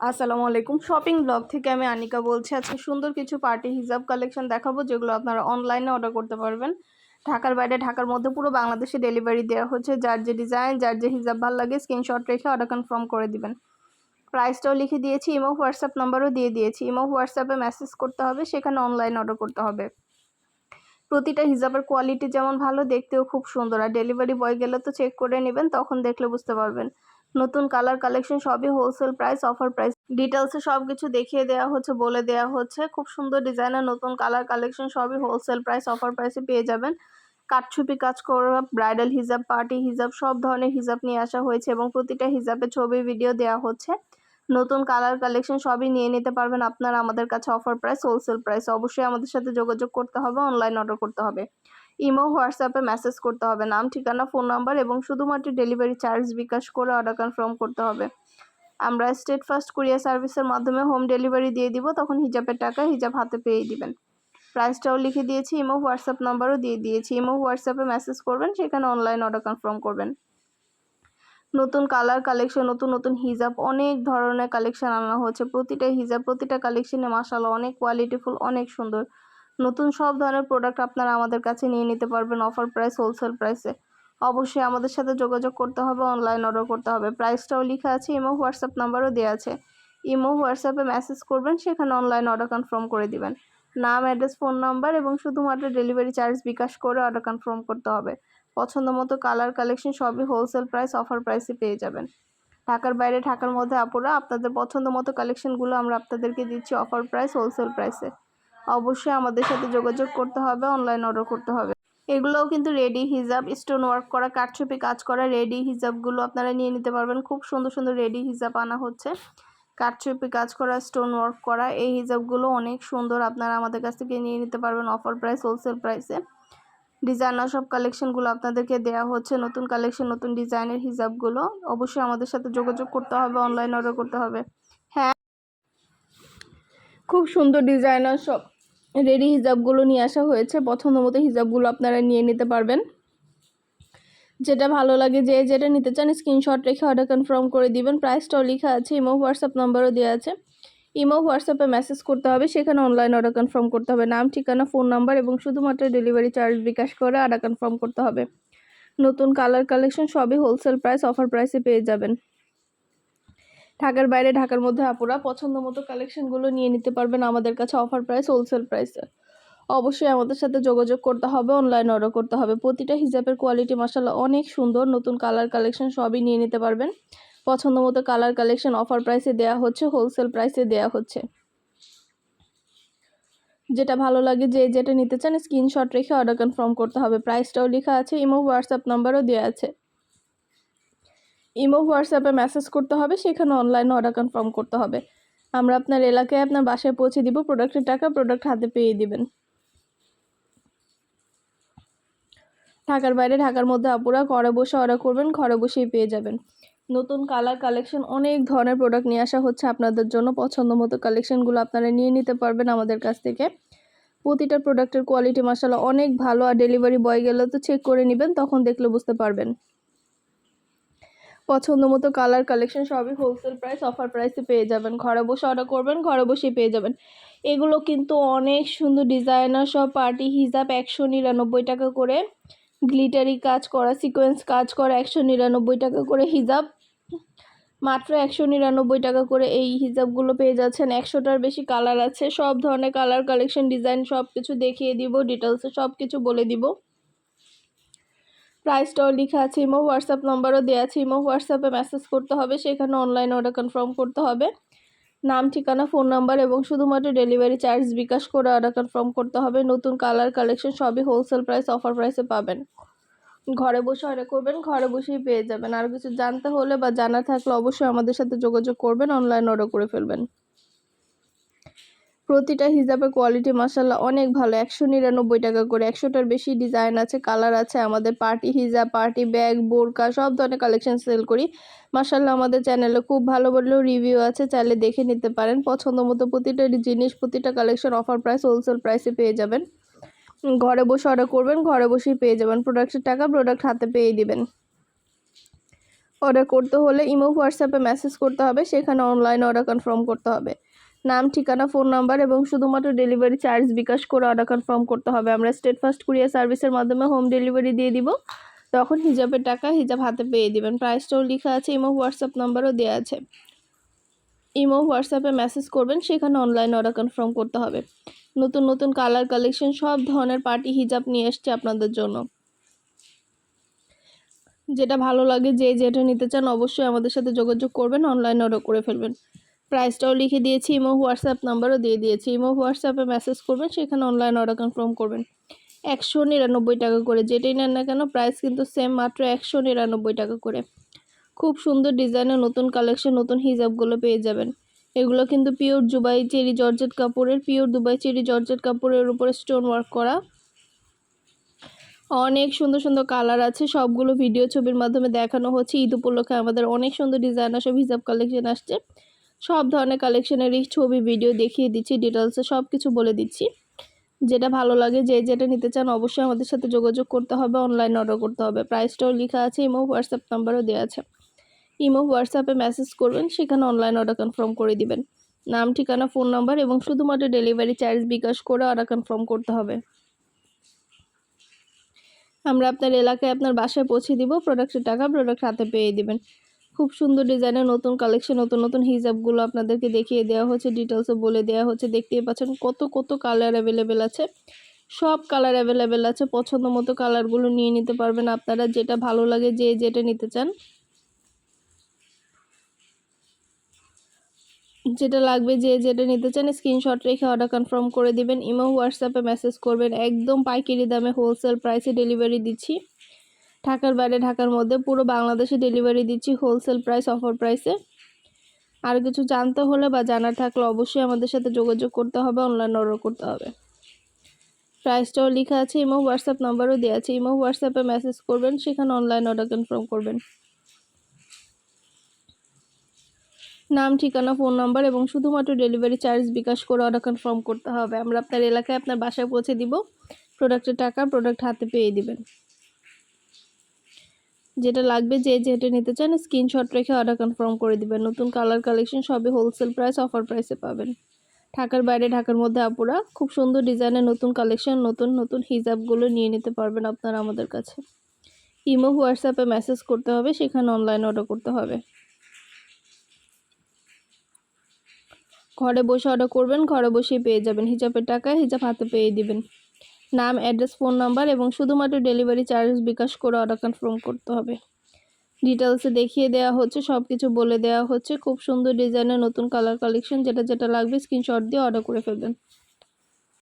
আসসালামু আলাইকুম। Shopping blog থেকে আমি আনিকা বলছি, আজকে সুন্দর কিছু পার্টি হিজাব কালেকশন দেখাবো, যেগুলো আপনারা অনলাইনে অর্ডার করতে পারবেন। ঢাকার বাইরে, ঢাকার মধ্যে পুরো বাংলাদেশে ডেলিভারি দেওয়া হচ্ছে। যার যে ডিজাইন যার যে হিজাব ভালো লাগে স্ক্রিনশট রেখে অর্ডার কনফার্ম করে দিবেন। প্রাইসটাও লিখে দিয়েছি ইমো হোয়াটসঅ্যাপ নাম্বারও দিয়ে দিয়েছি। ইমো হোয়াটসঅ্যাপে মেসেজ করতে হবে, সেখানে অনলাইন অর্ডার করতে হবে। প্রতিটা হিজাবের কোয়ালিটি যেমন ভালো, দেখতেও খুব সুন্দর। আর ডেলিভারি বয় গেলে তো চেক করে নেবেন, তখন দেখলে বুঝতে পারবেন। নতুন কালার কালেকশন সবই হোলসেল প্রাইস অফার প্রাইস ডিটেলসে সব কিছু দেখিয়ে দেওয়া হচ্ছে, বলে দেওয়া হচ্ছে। খুব সুন্দর ডিজাইনের নতুন কালার কালেকশন সবই হোলসেল প্রাইস অফার প্রাইসে পেয়ে যাবেন। কাঠছুপি কাজ করা ব্রাইডাল হিজাব পার্টি হিজাব সব ধরনের হিজাব নিয়ে আসা হয়েছে এবং প্রতিটা হিজাবে ছবি ভিডিও দেওয়া হচ্ছে। নতুন কালার কালেকশন সবই নিয়ে নিতে পারবেন আপনারা আমাদের কাছে অফার প্রাইস হোলসেল প্রাইস অবশ্যই আমাদের সাথে যোগাযোগ করতে হবে অনলাইন অর্ডার করতে হবে। ইমো, হোয়াটসঅ্যাপে মেসেজ করতে হবে। নাম, ঠিকানা, ফোন নাম্বার এবং শুধুমাত্র ডেলিভারি চার্জ বিকাশ করে অর্ডার কনফার্ম করতে হবে। আমরা স্টেট ফার্স্ট কুরিয়ার সার্ভিসের মাধ্যমে হোম ডেলিভারি দিয়ে দিব, তখন হিজাবের টাকা হিজাব হাতে পেয়ে দিবেন। প্রাইসটাও লিখে দিয়েছি, ইমো, হোয়াটসঅ্যাপ নাম্বারও দিয়ে দিয়েছি। ইমো, হোয়াটসঅ্যাপে মেসেজ করবেন, সেখানে অনলাইন অর্ডার কনফার্ম করবেন। নতুন কালার কালেকশন নতুন নতুন হিজাব, অনেক ধরনের কালেকশন আনা হচ্ছে প্রতিটা হিজাব, প্রতিটা কালেকশনে মাসাল্লাহ অনেক কোয়ালিটিফুল অনেক সুন্দর। নতুন সব ধরনের প্রোডাক্ট আপনারা আমাদের কাছে নিয়ে নিতে পারবেন অফার প্রাইস হোলসেল প্রাইসে অবশ্যই আমাদের সাথে যোগাযোগ করতে হবে অনলাইন অর্ডার করতে হবে। প্রাইসটাও লেখা আছে ইমো হোয়াটসঅ্যাপ নাম্বারও দেওয়া আছে। ইমো হোয়াটসঅ্যাপে মেসেজ করবেন, সেখানে অনলাইন অর্ডার কনফার্ম করে দিবেন। নাম অ্যাড্রেস ফোন নাম্বার এবং শুধুমাত্র ডেলিভারি চার্জ বিকাশ করে অর্ডার কনফার্ম করতে হবে। পছন্দ মতো কালার কালেকশন সবই হোলসেল প্রাইস অফার প্রাইসে পেয়ে যাবেন। ঢাকার বাইরে, ঢাকার মধ্যে আপুরা আপনাদের পছন্দ মতো কালেকশনগুলো আমরা আপনাদেরকে দিচ্ছি অফার প্রাইস হোলসেল প্রাইসে অবশ্যই আমাদের সাথে যোগাযোগ করতে হবে অনলাইন অর্ডার করতে হবে। এগুলোও কিন্তু রেডি হিজাব স্টোন ওয়ার্ক করা, কাঠছুপি কাজ করা রেডি হিজাবগুলো আপনারা নিয়ে নিতে পারবেন। খুব সুন্দর সুন্দর রেডি হিজাব আনা হচ্ছে। কাঠছুপি কাজ করা স্টোন ওয়ার্ক করা, এই হিজাবগুলো অনেক সুন্দর আপনারা আমাদের কাছ থেকে নিয়ে নিতে পারবেন অফার প্রাইস হোলসেল প্রাইসে ডিজাইনার সব কালেকশনগুলো আপনাদেরকে দেওয়া হচ্ছে, নতুন কালেকশন নতুন ডিজাইনের হিজাবগুলো। অবশ্যই আমাদের সাথে যোগাযোগ করতে হবে অনলাইন অর্ডার করতে হবে। হ্যাঁ খুব সুন্দর ডিজাইনার সব রেডি হিজাবগুলো নিয়ে আসা হয়েছে। পছন্দ মতো হিজাবগুলো আপনারা নিয়ে নিতে পারবেন। যেটা ভালো লাগে যে যেটা নিতে চান স্ক্রিনশট রেখে অর্ডার কনফার্ম করে দিবেন। প্রাইসটাও লেখা আছে ইমো হোয়াটসঅ্যাপ নাম্বারও দেওয়া আছে। ইমো হোয়াটসঅ্যাপে মেসেজ করতে হবে, সেখানে অনলাইন অর্ডার কনফার্ম করতে হবে। নাম, ঠিকানা ফোন নাম্বার এবং শুধুমাত্র ডেলিভারি চার্জ বিকাশ করে অর্ডার কনফার্ম করতে হবে। নতুন কালার কালেকশন সবই হোলসেল প্রাইস অফার প্রাইসে পেয়ে যাবেন। ঢাকার বাইরে, ঢাকার মধ্যে আপুরা পছন্দ মতো কালেকশনগুলো নিয়ে নিতে পারবেন আমাদের কাছে অফার প্রাইস হোলসেল প্রাইসে অবশ্যই আমাদের সাথে যোগাযোগ করতে হবে অনলাইন অর্ডার করতে হবে। প্রতিটা হিজাবের কোয়ালিটি মাসাল্লাহ অনেক সুন্দর, নতুন কালার কালেকশন সবই নিয়ে নিতে পারবেন। পছন্দ মতো কালার কালেকশন অফার প্রাইসে দেওয়া হচ্ছে হোলসেল প্রাইসে দেওয়া হচ্ছে। যেটা ভালো লাগে যে যেটা নিতে চান স্ক্রিনশট রেখে অর্ডার কনফার্ম করতে হবে। প্রাইসটাও লেখা আছে ইমো হোয়াটসঅ্যাপ নাম্বারও দেওয়া আছে। ইমো, হোয়াটসঅ্যাপে মেসেজ করতে হবে, সেখানে অনলাইনে অর্ডার কনফার্ম করতে হবে। আমরা আপনার এলাকায় আপনার বাসায় পৌঁছে দিব প্রোডাক্টের টাকা প্রোডাক্ট হাতে পেয়ে দিবেন। ঢাকার বাইরে, ঢাকার মধ্যে আপুরা ঘরে বসে অর্ডার করবেন, ঘরে বসেই পেয়ে যাবেন। নতুন কালার কালেকশন অনেক ধরনের প্রোডাক্ট নিয়ে আসা হচ্ছে আপনাদের জন্য। পছন্দ মতো কালেকশনগুলো আপনারা নিয়ে নিতে পারবেন আমাদের কাছ থেকে। প্রতিটা প্রোডাক্টের কোয়ালিটি মাসাল্লাহ অনেক ভালো। আর ডেলিভারি বয় গেলে তো চেক করে নেবেন, তখন দেখলে বুঝতে পারবেন। পছন্দ মতো কালার কালেকশন সবই হোলসেল প্রাইস অফার প্রাইসে পেয়ে যাবেন। ঘরে বসে অর্ডার করবেন, ঘরে বসেই পেয়ে যাবেন। এগুলো কিন্তু অনেক সুন্দর ডিজাইনার সব পার্টি হিসাব একশো নিরানব্বই টাকা করে। গ্লিটারি কাজ করা সিকোয়েন্স কাজ করা, একশো নিরানব্বই টাকা করে হিজাব। মাত্র একশো নিরানব্বই টাকা করে এই হিজাবগুলো পেয়ে যাচ্ছেন। একশোটার বেশি কালার আছে। সব ধরনের কালার কালেকশন ডিজাইন সব কিছু দেখিয়ে দিব ডিটেলসে সব কিছু বলে দিব। প্রাইসটাও লেখা আছে, ইমো, হোয়াটসঅ্যাপ নাম্বারও দেওয়া আছে, ইমো, হোয়াটসঅ্যাপে মেসেজ করতে হবে, সেখানে অনলাইন অর্ডার কনফার্ম করতে হবে। নাম, ঠিকানা ফোন নাম্বার এবং শুধুমাত্র ডেলিভারি চার্জ বিকাশ করে অর্ডার কনফার্ম করতে হবে। নতুন কালার কালেকশন সবই হোলসেল প্রাইস অফার প্রাইসে পাবেন। ঘরে বসে অর্ডার করবেন, ঘরে বসেই পেয়ে যাবেন। আর কিছু জানতে হলে বা জানা থাকলে অবশ্যই আমাদের সাথে যোগাযোগ করবেন অনলাইন অর্ডার করে ফেলবেন। প্রতিটা হিজাবের কোয়ালিটি মাসাল্লাহ অনেক ভালো। একশো নিরানব্বই টাকা করে। একশোটার বেশি ডিজাইন আছে কালার আছে। আমাদের পার্টি হিজাব পার্টি ব্যাগ বোরকা, সব ধরনের কালেকশন সেল করি। মাসাল্লাহ আমাদের চ্যানেলে খুব ভালো ভালো রিভিউ আছে। চাইলে দেখে নিতে পারেন। পছন্দ মতো প্রতিটা জিনিস, প্রতিটা কালেকশন অফার প্রাইস হোলসেল প্রাইসে পেয়ে যাবেন। ঘরে বসে অর্ডার করবেন, ঘরে বসেই পেয়ে যাবেন। প্রোডাক্টের টাকা প্রোডাক্ট হাতে পেয়ে দিবেন। অর্ডার করতে হলে ইমো হোয়াটসঅ্যাপে মেসেজ করতে হবে। সেখানে অনলাইনে অর্ডার কনফার্ম করতে হবে। নাম, ঠিকানা, ফোন নাম্বার এবং শুধুমাত্র ডেলিভারি চার্জ বিকাশ করে অর্ডার কনফার্ম করতে হবে। আমরা স্টেট ফার্স্ট কুরিয়ার সার্ভিসের মাধ্যমে হোম ডেলিভারি দিয়ে দিব। তখন হিজাবের টাকা হিজাব হাতে পেয়ে দিবেন। প্রাইসটাও লেখা আছে ইমো হোয়াটসঅ্যাপ নাম্বারও দেওয়া আছে। ইমো হোয়াটসঅ্যাপে মেসেজ করবেন, সেখানে অনলাইন অর্ডার কনফার্ম করতে হবে। নতুন নতুন কালার কালেকশন সব ধরনের পার্টি হিজাব নিয়ে এসছে আপনাদের জন্য। যেটা ভালো লাগে, যে যেটা নিতে চান অবশ্যই আমাদের সাথে যোগাযোগ করবেন অনলাইন অর্ডার করে ফেলবেন। প্রাইসটাও লিখে দিয়েছি ইমো হোয়াটসঅ্যাপ নাম্বারও দিয়ে দিয়েছি। ইমো হোয়াটসঅ্যাপে মেসেজ করবেন, সেখানে অনলাইন অর্ডার কনফার্ম করবেন। একশো নিরানব্বই টাকা করে, যেটাই নেন না কেন প্রাইস কিন্তু সেম মাত্র একশো নিরানব্বই টাকা করে। খুব সুন্দর ডিজাইনের নতুন কালেকশন নতুন হিজাবগুলো পেয়ে যাবেন। এগুলো কিন্তু পিওর দুবাই চেরি জর্জেট কাপড়ের পিওর দুবাই চেরি জর্জেট কাপড়ের উপরে স্টোন ওয়ার্ক করা। অনেক সুন্দর সুন্দর কালার আছে, সবগুলো ভিডিও ছবির মাধ্যমে দেখানো হচ্ছে। ঈদ উপলক্ষে আমাদের অনেক সুন্দর ডিজাইন সব হিজাব কালেকশন আসছে। সব ধরনের কালেকশনেরই ছবি ভিডিও দেখিয়ে দিচ্ছি ডিটেলসে সব কিছু বলে দিচ্ছি। যেটা ভালো লাগে, যে যেটা নিতে চান অবশ্যই আমাদের সাথে যোগাযোগ করতে হবে অনলাইন অর্ডার করতে হবে। প্রাইসটাও লেখা আছে ইমো হোয়াটসঅ্যাপ নাম্বারও দেওয়া আছে। ইমো হোয়াটসঅ্যাপে মেসেজ করবেন, সেখানে অনলাইন অর্ডার কনফার্ম করে দিবেন। নাম, ঠিকানা ফোন নাম্বার এবং শুধুমাত্র ডেলিভারি চার্জ বিকাশ করে অর্ডার কনফার্ম করতে হবে। আমরা আপনার এলাকায় আপনার বাসায় পৌঁছে দিব প্রোডাক্টের টাকা প্রোডাক্ট হাতে পেয়ে দিবেন। খুব সুন্দর ডিজাইনের নতুন কালেকশন নতুন নতুন হিজাবগুলো আপনাদেরকে দেখিয়ে দেওয়া হচ্ছে ডিটেলসও বলে দেওয়া হচ্ছে। দেখতেই পাচ্ছেন কত কত কালার অ্যাভেলেবেল আছে। সব কালার অ্যাভেলেবেল আছে, পছন্দ মতো কালারগুলো নিয়ে নিতে পারবেন আপনারা, যেটা ভালো লাগে যে যেটা নিতে চান। যেটা লাগবে যে যেটা নিতে চান স্ক্রিনশট রেখে অর্ডার কনফার্ম করে দিবেন। ইমো হোয়াটসঅ্যাপে মেসেজ করবেন। একদম পাইকারি দামে হোলসেল প্রাইসে ডেলিভারি দিচ্ছি। ঢাকার বাইরে, ঢাকার মধ্যে পুরো বাংলাদেশে ডেলিভারি দিচ্ছি হোলসেল প্রাইস অফার প্রাইসে আর কিছু জানতে হলে বা জানার থাকলে অবশ্যই আমাদের সাথে যোগাযোগ করতে হবে অনলাইন অর্ডার করতে হবে। প্রাইসটাও লেখা আছে, ইমো হোয়াটসঅ্যাপ নাম্বারও দেওয়া আছে। ইমো হোয়াটসঅ্যাপে মেসেজ করবেন, সেখানে অনলাইন অর্ডার কনফার্ম করবেন। নাম, ঠিকানা ফোন নাম্বার এবং শুধুমাত্র ডেলিভারি চার্জ বিকাশ করে অর্ডার কনফার্ম করতে হবে। আমরা আপনার এলাকায় আপনার বাসায় পৌঁছে দিব প্রোডাক্টের টাকা প্রোডাক্ট হাতে পেয়ে দিবেন। যেটা লাগবে যে যেটা নিতে চান স্ক্রিনশট রেখে অর্ডার কনফার্ম করে দিবেন। নতুন কালার কালেকশন সবই হোলসেল প্রাইস অফার প্রাইসে পাবেন। ঢাকার বাইরে, ঢাকার মধ্যে আপুরা খুব সুন্দর ডিজাইনের নতুন কালেকশন নতুন নতুন হিজাবগুলো নিয়ে নিতে পারবেন আপনারা আমাদের কাছে। ইমো হোয়াটসঅ্যাপে মেসেজ করতে হবে, সেখানে অনলাইন অর্ডার করতে হবে। ঘরে বসে অর্ডার করবেন, ঘরে বসেই পেয়ে যাবেন। হিজাবের টাকা হিজাব হাতে পেয়ে দিবেন। নাম, অ্যাড্রেস, ফোন নাম্বার এবং শুধুমাত্র ডেলিভারি চার্জ বিকাশ করে অর্ডার কনফার্ম করতে হবে। ডিটেলসে দেখিয়ে দেওয়া হচ্ছে সব কিছু বলে দেওয়া হচ্ছে। খুব সুন্দর ডিজাইনের নতুন কালার কালেকশন, যেটা যেটা লাগবে স্ক্রিনশট দিয়ে অর্ডার করে ফেলবেন।